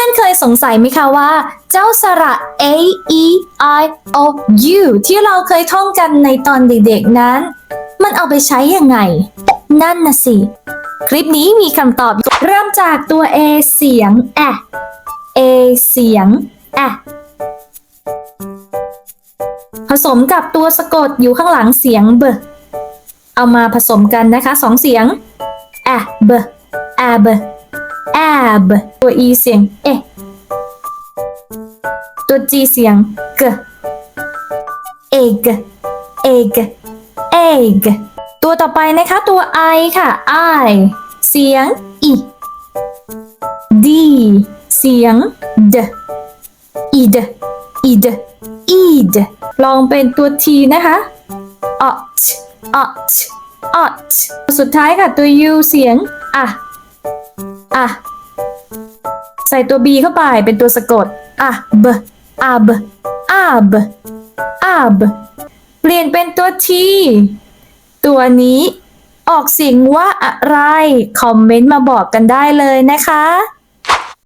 พื่อนๆเคยสงสัยไหมคะว่า เจ้าสระ a e i o u ที่เราเคยท่องกันในตอนเด็กๆนั้น มันเอาไปใช้ยังไง นั่นน่ะสิ คลิปนี้มีคำตอบเริ่มจากตัว a เสียงแอะ a เสียงแอะผสมกับตัวสะกดอยู่ข้างหลังเสียงเบเอามาผสมกันนะคะสองเสียงแอะเบแอบแอ บตัว e เสียง เอ ตัว g เสียงก egg egg egg ตัวต่อไปนะคะ ตัว i ค่ะ i เสียง e d เสียง d id id id ลองเป็นตัว t นะคะ ot ot ot สุดท้ายค่ะ ตัว u เสียง อะ อะ ใส่ตัว b เข้าไปเป็นตัวสะกด อะ b ab ab ab เปลี่ยนเป็นตัว t ตัวนี้ออกเสียงว่าอะไร คอมเมนต์มาบอกกันได้เลยนะคะ